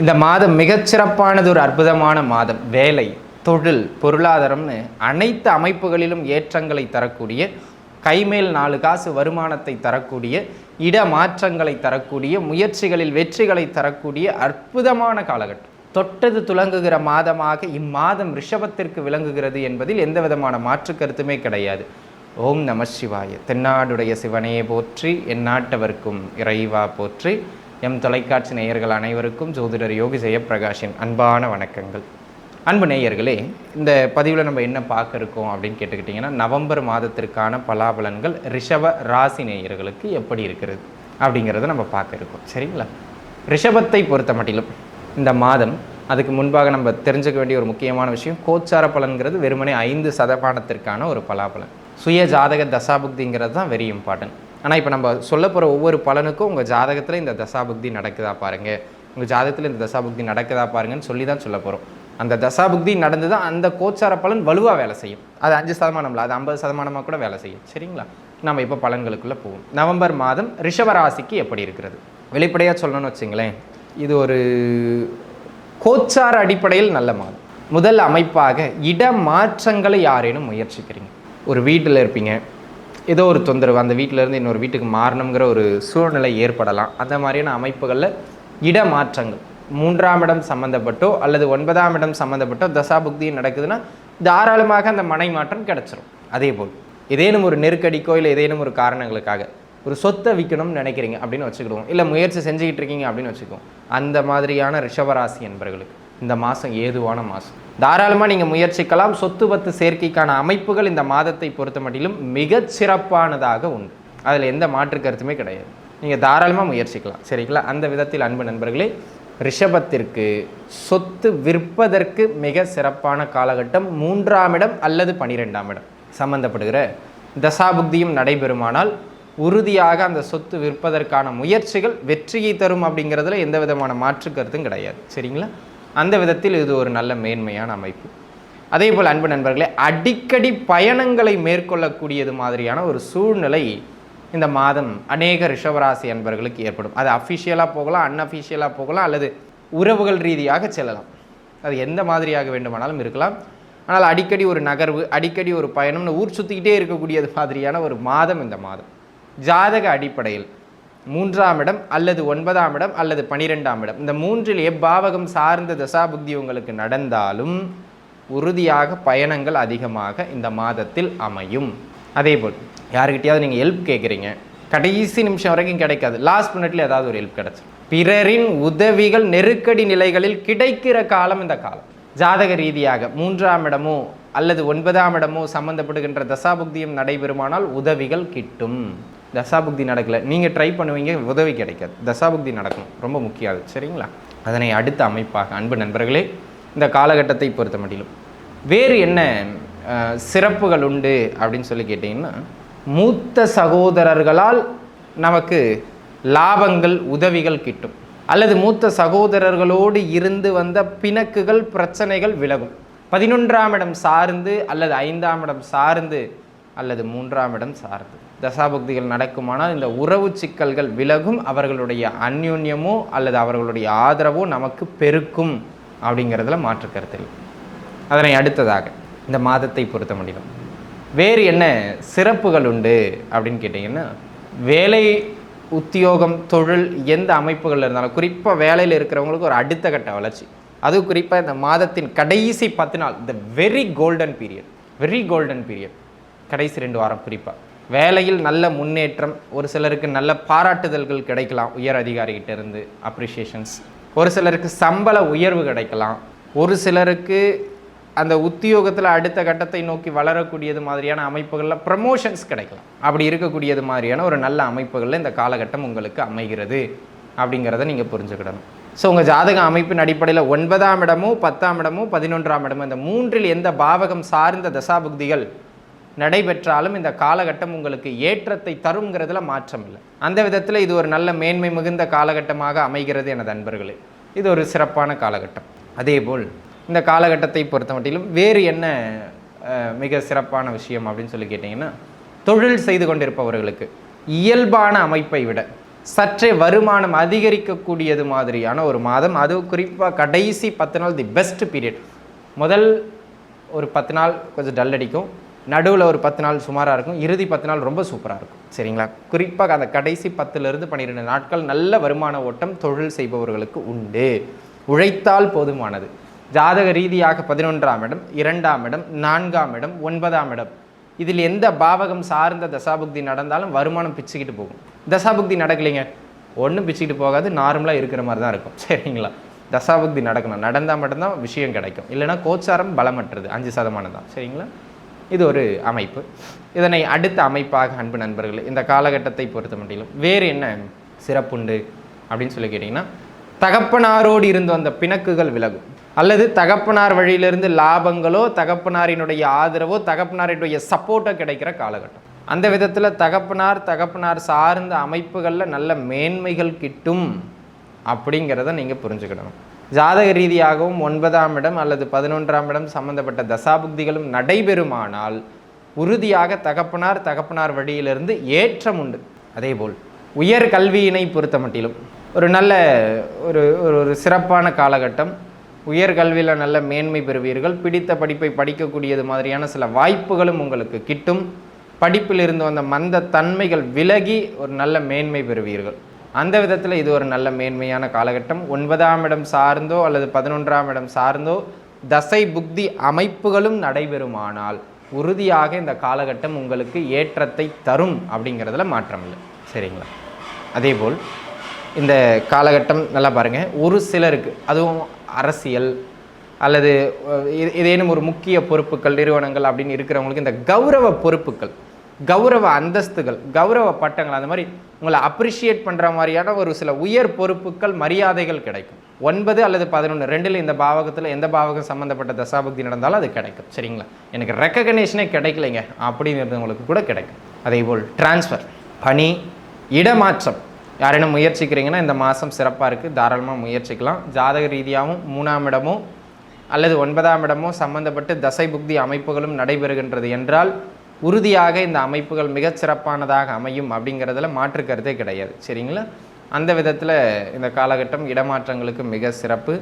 இந்த மாதம் மிகச்சிறப்பானது ஒரு அற்புதமான மாதம். வேலை தொழில் பொருளாதாரம்னு அனைத்து அமைப்புகளிலும் ஏற்றங்களை தரக்கூடிய கைமேல் நாலு காசு வருமானத்தை தரக்கூடிய இட மாற்றங்களை தரக்கூடிய முயற்சிகளில் வெற்றிகளை தரக்கூடிய அற்புதமான காலகட்டம். தொட்டது துலங்குகிற மாதமாக இம்மாதம் ரிஷபத்திற்கு விளங்குகிறது என்பதில் எந்த விதமான மாற்று கருத்துமே கிடையாது. ஓம் நம சிவாய. தென்னாடுடைய சிவனையே போற்றி என் நாட்டவர்க்கும் இறைவா போற்றி. எம் தொலைக்காட்சி நேயர்கள் அனைவருக்கும் ஜோதிடர் யோகி ஜெயப்பிரகாஷின் அன்பான வணக்கங்கள். அன்பு நேயர்களே இந்த பதிவில் நம்ம என்ன பார்க்க இருக்கோம் அப்படின்னு கேட்டுக்கிட்டிங்கன்னா நவம்பர் மாதத்திற்கான பலாபலன்கள் ரிஷப ராசி நேயர்களுக்கு எப்படி இருக்கிறது அப்படிங்கிறத நம்ம பார்க்க இருக்கோம். சரிங்களா? ரிஷபத்தை பொறுத்த மட்டிலும் இந்த மாதம் அதுக்கு முன்பாக நம்ம தெரிஞ்சுக்க வேண்டிய ஒரு முக்கியமான விஷயம் கோச்சார பலன்கிறது வெறுமனே ஐந்து சதமானத்திற்கான ஒரு பலாபலன். சுய ஜாதக தசாபுக்திங்கிறது தான் வெரி இம்பார்ட்டன்ட் ஆனால் இப்போ நம்ம சொல்ல போகிற ஒவ்வொரு பலனுக்கும் உங்கள் ஜாதகத்தில் இந்த தசாபுக்தி நடக்குதா பாருங்கள் உங்கள் ஜாதகத்தில் இந்த தசாபுக்தி நடக்குதா பாருங்கன்னு சொல்லி தான் சொல்ல போகிறோம் அந்த தசாபுக்தி நடந்து தான் அந்த கோச்சார பலன் வலுவாக வேலை செய்யும். அது அஞ்சு சதமானம்ல அது ஐம்பது சதமானமாக கூட வேலை செய்யும். சரிங்களா? நம்ம இப்போ பலன்களுக்குள்ளே போவோம். நவம்பர் மாதம் ரிஷபராசிக்கு எப்படி இருக்கிறது? வெளிப்படையாக சொல்லணும்னு வச்சுங்களேன் இது ஒரு கோச்சார அடிப்படையில் நல்ல மாதம். முதல் அமைப்பாக இட மாற்றங்களை யாரேனும் முயற்சிக்கிறீங்க. ஒரு வீட்டில் இருப்பீங்க ஏதோ ஒரு தொந்தரவு அந்த வீட்டிலேருந்து இன்னொரு வீட்டுக்கு மாறணுங்கிற ஒரு சூழ்நிலை ஏற்படலாம். அந்த மாதிரியான அமைப்புகளில் இட மாற்றங்கள் மூன்றாம் இடம் சம்மந்தப்பட்டோ அல்லது ஒன்பதாம் இடம் சம்மந்தப்பட்டோ தசாபுக்தி நடக்குதுன்னா தாராளமாக அந்த மனை மாற்றம் கிடச்சிரும். அதே போல் ஏதேனும் ஒரு நெருக்கடிக்கோ இல்லை ஏதேனும் ஒரு காரணங்களுக்காக ஒரு சொத்தை விற்கணும்னு நினைக்கிறீங்க அப்படின்னு வச்சுக்கிடுவோம். இல்லை முயற்சி செஞ்சுக்கிட்டு இருக்கீங்க அப்படின்னு வச்சுக்குவோம். அந்த மாதிரியான ரிஷபராசி என்பர்களுக்கு இந்த மாதம் ஏதுவான மாதம் தாராளமாக நீங்கள் முயற்சிக்கலாம். சொத்து பத்து சேர்க்கைக்கான அமைப்புகள் இந்த மாதத்தை பொறுத்த மட்டிலும் மிகச் சிறப்பானதாக உண்டு. அதில் எந்த மாற்று கருத்துமே கிடையாது. நீங்கள் தாராளமாக முயற்சிக்கலாம். சரிங்களா? அந்த விதத்தில் அன்பு நண்பர்களே ரிஷபத்திற்கு சொத்து விற்பதற்கு மிக சிறப்பான காலகட்டம் மூன்றாம் இடம் அல்லது பனிரெண்டாம் இடம். சம்பந்தப்படுகிற தசாபுக்தியும் நடைபெறுமானால் உறுதியாக அந்த சொத்து விற்பதற்கான முயற்சிகள் வெற்றியை தரும் அப்படிங்கிறதுல எந்த விதமான மாற்று கருத்தும் கிடையாது. சரிங்களா? அந்த விதத்தில் இது ஒரு நல்ல மேன்மையான அமைப்பு. அதே போல் அன்பு நண்பர்களே அடிக்கடி பயணங்களை மேற்கொள்ளக்கூடியது மாதிரியான ஒரு சூழ்நிலை இந்த மாதம் அநேக ரிஷவராசி அன்பர்களுக்கு ஏற்படும். அது அஃபிஷியலாக போகலாம் அன்அஃபிஷியலாக போகலாம் அல்லது உறவுகள் ரீதியாக செல்லலாம். அது எந்த மாதிரியாக வேண்டுமானாலும் இருக்கலாம். ஆனால் அடிக்கடி ஒரு நகர்வு அடிக்கடி ஒரு பயணம்னு ஊர் சுற்றிக்கிட்டே இருக்கக்கூடியது மாதிரியான ஒரு மாதம் இந்த மாதம். ஜாதக அடிப்படையில் மூன்றாம் இடம் அல்லது ஒன்பதாம் இடம் அல்லது பனிரெண்டாம் இடம். இந்த மூன்றில் எப்பாவகம் சார்ந்த தசாபுக்தி உங்களுக்கு நடந்தாலும் உறுதியாக பயணங்கள் அதிகமாக இந்த மாதத்தில் அமையும். அதே போல் யாருக்கிட்டையாவது நீங்கள் ஹெல்ப் கேட்குறீங்க கடைசி நிமிஷம் வரைக்கும் கிடைக்காது. லாஸ்ட் மினிட்ல ஏதாவது ஒரு ஹெல்ப் கிடைச்சிடும் பிறரின் உதவிகள் நெருக்கடி நிலைகளில் கிடைக்கிற காலம் இந்த காலம். ஜாதக ரீதியாக மூன்றாம் இடமோ அல்லது ஒன்பதாம் இடமோ சம்பந்தப்படுகின்ற தசாபுக்தியும் நடைபெறுமானால் உதவிகள் கிட்டும். தசாபுக்தி நடக்கலை. நீங்கள் ட்ரை பண்ணுவீங்க உதவி கிடைக்காது. தசாபுக்தி நடக்கும். ரொம்ப முக்கியம் அது. சரிங்களா? அதனை அடுத்த அமைப்பாக அன்பு நண்பர்களே இந்த காலகட்டத்தை பொறுத்த மட்டிலும் வேறு என்ன சிறப்புகள் உண்டு அப்படின்னு சொல்லி கேட்டிங்கன்னா மூத்த சகோதரர்களால் நமக்கு லாபங்கள் உதவிகள் கிட்டும். அல்லது மூத்த சகோதரர்களோடு இருந்து வந்த பிணக்குகள் பிரச்சனைகள் விலகும். பதினொன்றாம் இடம் சார்ந்து அல்லது ஐந்தாம் இடம் சார்ந்து அல்லது மூன்றாம் இடம் சார்ந்து. தசாபக்திகள் நடக்குமானால் இந்த உறவு சிக்கல்கள் விலகும் அவர்களுடைய அந்யோன்யமோ அல்லது அவர்களுடைய ஆதரவோ நமக்கு பெருக்கும் அப்படிங்கிறதுல மாற்று கருத்தில் அதனை அடுத்ததாக இந்த மாதத்தை பொறுத்த முடியும். வேறு என்ன சிறப்புகள் உண்டு அப்படின்னு கேட்டிங்கன்னா வேலை உத்தியோகம் தொழில் எந்த அமைப்புகளில் இருந்தாலும் குறிப்பாக வேலையில் இருக்கிறவங்களுக்கு ஒரு அடுத்த கட்ட வளர்ச்சி. அது குறிப்பாக இந்த மாதத்தின் கடைசி பத்து நாள் இந்த very golden period very golden period கடைசி ரெண்டு வாரம் குறிப்பாக வேலையில் நல்ல முன்னேற்றம் ஒரு சிலருக்கு நல்ல பாராட்டுதல்கள் கிடைக்கலாம் உயர் அதிகாரிகிட்ட இருந்து அப்ரிஷியேஷன்ஸ் ஒரு சிலருக்கு சம்பள உயர்வு கிடைக்கலாம். ஒரு சிலருக்கு அந்த உத்தியோகத்தில் அடுத்த கட்டத்தை நோக்கி வளரக்கூடியது மாதிரியான அமைப்புகளில் ப்ரமோஷன்ஸ் கிடைக்கலாம். அப்படி இருக்கக்கூடியது மாதிரியான ஒரு நல்ல அமைப்புகளில் இந்த காலகட்டம் உங்களுக்கு அமைகிறது அப்படிங்கிறத நீங்கள் புரிஞ்சுக்கிடணும். ஸோ உங்கள் ஜாதக அமைப்பின் அடிப்படையில் ஒன்பதாம் இடமும் பத்தாம் இடமும் பதினொன்றாம் இடமும் இந்த மூன்றில் எந்த பாவகம் சார்ந்த தசாபுக்திகள் நடைபெற்றாலும் இந்த காலகட்டம் உங்களுக்கு ஏற்றத்தை தருங்கிறதுல மாற்றம் இல்லை. அந்த விதத்தில் இது ஒரு நல்ல மேன்மை மிகுந்த காலகட்டமாக அமைகிறது எனது அன்பர்களே. இது ஒரு சிறப்பான காலகட்டம். அதேபோல் இந்த காலகட்டத்தை பொறுத்த மட்டிலும் வேறு என்ன மிக சிறப்பான விஷயம் அப்படின்னு சொல்லி கேட்டிங்கன்னா தொழில் செய்து கொண்டிருப்பவர்களுக்கு இயல்பான அமைப்பை விட சற்றே வருமானம் அதிகரிக்கக்கூடியது மாதிரியான ஒரு மாதம் அது குறிப்பாக கடைசி பத்து நாள் தி பெஸ்ட் பீரியட் முதல் ஒரு பத்து நாள் கொஞ்சம் டல் அடிக்கும். நடுவில் ஒரு பத்து நாள் சுமாராக இருக்கும். இறுதி பத்து நாள் ரொம்ப சூப்பராக இருக்கும். சரிங்களா? குறிப்பாக அந்த கடைசி பத்துலேருந்து பன்னிரெண்டு நாட்கள் நல்ல வருமான ஓட்டம் தொழில் செய்பவர்களுக்கு உண்டு. உழைத்தால் போதுமானது. ஜாதக ரீதியாக பதினொன்றாம் இடம் இரண்டாம் இடம் நான்காம் இடம் ஒன்பதாம் இடம். இதில் எந்த பாவகம் சார்ந்த தசாபுக்தி நடந்தாலும் வருமானம் பிச்சுக்கிட்டு போகும். தசாபுக்தி நடக்கலைங்க. ஒன்றும் பிச்சுக்கிட்டு போகாது நார்மலாக இருக்கிற மாதிரி தான் இருக்கும். சரிங்களா? தசாபுக்தி நடக்கணும். நடந்தால் மட்டும்தான் விஷயம் கிடைக்கும். இல்லைனா கோச்சாரம் பலமற்றது. அஞ்சு சதமானம் தான் சரிங்களா? இது ஒரு அமைப்பு. இதனை அடுத்த அமைப்பாக அன்பு நண்பர்கள் இந்த காலகட்டத்தை பொறுத்த மட்டிலும் வேறு என்ன சிறப்புண்டு அப்படின்னு சொல்லி கேட்டிங்கன்னா தகப்பனாரோடு இருந்து வந்த பிணக்குகள் விலகும். அல்லது தகப்பனார் வழியிலிருந்து லாபங்களோ தகப்பனாரினுடைய ஆதரவோ தகப்பனாரினுடைய சப்போர்ட்டோ கிடைக்கிற காலகட்டம். அந்த விதத்தில் தகப்பனார் தகப்பனார் சார்ந்த அமைப்புகளில் நல்ல மேன்மைகள் கிட்டும் அப்படிங்கிறத நீங்கள் புரிஞ்சுக்கிடணும் ஜாதக ரீதியாகவும் ஒன்பதாம் இடம் அல்லது பதினொன்றாம் இடம் சம்பந்தப்பட்ட தசாபுக்திகளும் நடைபெறுமானால் உறுதியாக தகப்பனார் தகப்பனார் வழியிலிருந்து ஏற்றம் உண்டு. அதேபோல் உயர் கல்வியினை பொறுத்த மட்டிலும் ஒரு நல்ல ஒரு ஒரு ஒரு சிறப்பான காலகட்டம். உயர் கல்வியில் நல்ல மேன்மை பெறுவீர்கள். பிடித்த படிப்பை படிக்கக்கூடியது மாதிரியான சில வாய்ப்புகளும் உங்களுக்கு கிட்டும். படிப்பில் இருந்து வந்த மந்த தன்மைகள் விலகி ஒரு நல்ல மேன்மை பெறுவீர்கள். அந்த விதத்தில் இது ஒரு நல்ல மேன்மையான காலகட்டம். ஒன்பதாம் இடம் சார்ந்தோ அல்லது பதினொன்றாம் இடம் சார்ந்தோ தசை புக்தி அமைப்புகளும் நடைபெறுமானால் உறுதியாக இந்த காலகட்டம் உங்களுக்கு ஏற்றத்தை தரும் அப்படிங்கிறதுல மாற்றம் இல்லை. சரிங்களா? அதேபோல் இந்த காலகட்டம் நல்லா பாருங்கள் ஒரு சிலருக்கு அதுவும் அரசியல் அல்லது இது- ஏதேனும் ஒரு முக்கிய பொறுப்புகள் நிறுவனங்கள் அப்படின்னு இருக்கிறவங்களுக்கு இந்த கௌரவ பொறுப்புகள் கௌரவ அந்தஸ்துகள் கௌரவ பட்டங்கள் அந்த மாதிரி உங்களை அப்ரிஷியேட் பண்ணுற மாதிரியான ஒரு சில உயர் பொறுப்புகள் மரியாதைகள் கிடைக்கும். ஒன்பது அல்லது பதினொன்று ரெண்டில் இந்த பாவகத்தில் எந்த பாவகம் சம்மந்தப்பட்ட தசாபக்தி நடந்தாலும் அது கிடைக்கும். சரிங்களா? எனக்கு ரெக்கக்னேஷனே கிடைக்கலைங்க. அப்படிங்கிறவங்களுக்கு கூட கிடைக்கும். அதே போல் டிரான்ஸ்ஃபர் பணி இடமாற்றம். யாரேனும் முயற்சிக்கிறீங்கன்னா இந்த மாதம் சிறப்பாக இருக்குது தாராளமாக முயற்சிக்கலாம். ஜாதக ரீதியாகவும் மூணாம் இடமும் அல்லது ஒன்பதாம் இடமோ சம்பந்தப்பட்டு தசை புக்தி அமைப்புகளும் நடைபெறுகின்றது என்றால் உறுதியாக இந்த அமைப்புகள் மிகச் சிறப்பானதாக அமையும் அப்படிங்கிறதுல மாற்று கருத்தே கிடையாது. சரிங்களா? அந்த விதத்தில் இந்த காலகட்டம் இடமாற்றங்களுக்கு மிக சிறப்பு.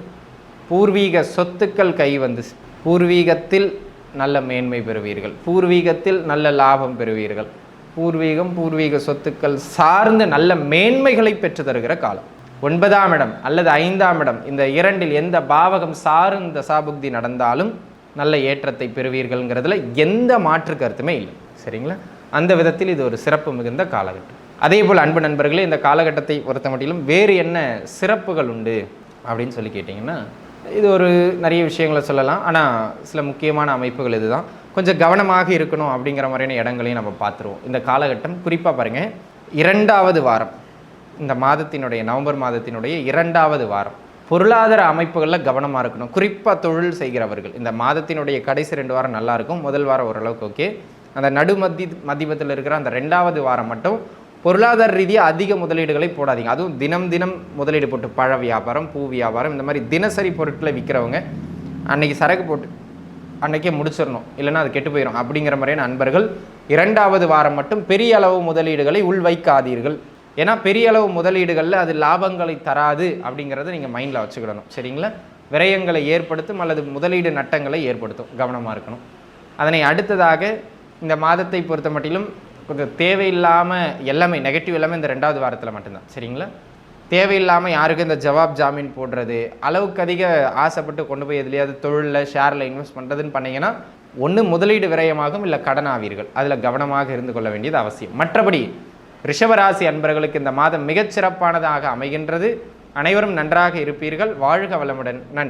பூர்வீக சொத்துக்கள் கை வந்து பூர்வீகத்தில் நல்ல மேன்மை பெறுவீர்கள். பூர்வீகத்தில் நல்ல லாபம் பெறுவீர்கள். பூர்வீகம் பூர்வீக சொத்துக்கள் சார்ந்து நல்ல மேன்மைகளை பெற்று தருகிற காலம். ஒன்பதாம் இடம் அல்லது ஐந்தாம் இடம். இந்த இரண்டில் எந்த பாவகம் சார்ந்த சாபுக்தி நடந்தாலும் நல்ல ஏற்றத்தை பெறுவீர்கள்ங்கிறதுல எந்த மாற்று கருத்துமே இல்லை. சரிங்களா? அந்த விதத்தில் இது ஒரு சிறப்பு மிகுந்த காலகட்டம். அதே போல் அன்பு நண்பர்களே இந்த காலகட்டத்தை பொறுத்த மட்டிலும் வேறு என்ன சிறப்புகள் உண்டு அப்படின்னு சொல்லி கேட்டிங்கன்னா இது ஒரு நிறைய விஷயங்களை சொல்லலாம். ஆனால் சில முக்கியமான அமைப்புகள் இதுதான். கொஞ்சம் கவனமாக இருக்கணும் அப்படிங்கிற மாதிரியான இடங்களையும் நம்ம பார்த்துருவோம். இந்த காலகட்டம் குறிப்பாக பாருங்கள் இரண்டாவது வாரம். இந்த மாதத்தினுடைய நவம்பர் மாதத்தினுடைய இரண்டாவது வாரம். பொருளாதார அமைப்புகளில் கவனமாக இருக்கணும். குறிப்பாக தொழில் செய்கிறவர்கள். இந்த மாதத்தினுடைய கடைசி ரெண்டு வாரம் நல்லா இருக்கும். முதல் வாரம் ஓரளவுக்கு ஓகே. அந்த நடு மத்தி மதியத்தில் இருக்கிற அந்த ரெண்டாவது வாரம் மட்டும் பொருளாதார ரீதியாக அதிக முதலீடுகளை போடாதீங்க. அதுவும் தினம் தினம் முதலீடு போட்டு பழ வியாபாரம் பூ வியாபாரம் இந்த மாதிரி தினசரி பொருட்களை விற்கிறவங்க அன்னைக்கு சரக்கு போட்டு அன்னைக்கே முடிச்சிடணும். இல்லைன்னா அது கெட்டு போயிடும் அப்படிங்கிற மாதிரியான நண்பர்கள் இரண்டாவது வாரம் மட்டும் பெரிய அளவு முதலீடுகளை உள் வைக்காதீர்கள் ஏன்னா பெரிய அளவு முதலீடுகளில் அது லாபங்களை தராது அப்படிங்கிறத நீங்கள் மைண்டில் வச்சுக்கிடணும். சரிங்களா? விரயங்களை ஏற்படுத்தும் அல்லது முதலீடு நட்டங்களை ஏற்படுத்தும். கவனமாக இருக்கணும். அதனை அடுத்ததாக இந்த மாதத்தை பொறுத்த மட்டிலும் கொஞ்சம் தேவையில்லாமல் எல்லாமே நெகட்டிவ் எல்லாமே இந்த ரெண்டாவது வாரத்தில் மட்டும்தான். சரிங்களா? தேவையில்லாமல் யாருக்கும் இந்த ஜவாப் ஜாமீன் போடுறது அளவுக்கு அதிக ஆசைப்பட்டு கொண்டு போய் எதுலையாவது தொழிலில் ஷேரில் இன்வெஸ்ட் பண்ணுறதுன்னு பண்ணிங்கன்னா ஒன்று முதலீடு விரயமாகும் இல்லை கடன் ஆவீர்கள் அதில் கவனமாக இருந்து கொள்ள வேண்டியது அவசியம். மற்றபடி ரிஷபராசி அன்பர்களுக்கு இந்த மாதம் மிகச் சிறப்பானதாக அமைகின்றது. அனைவரும் நன்றாக இருப்பீர்கள். வாழ்க வளமுடன். நன்றி.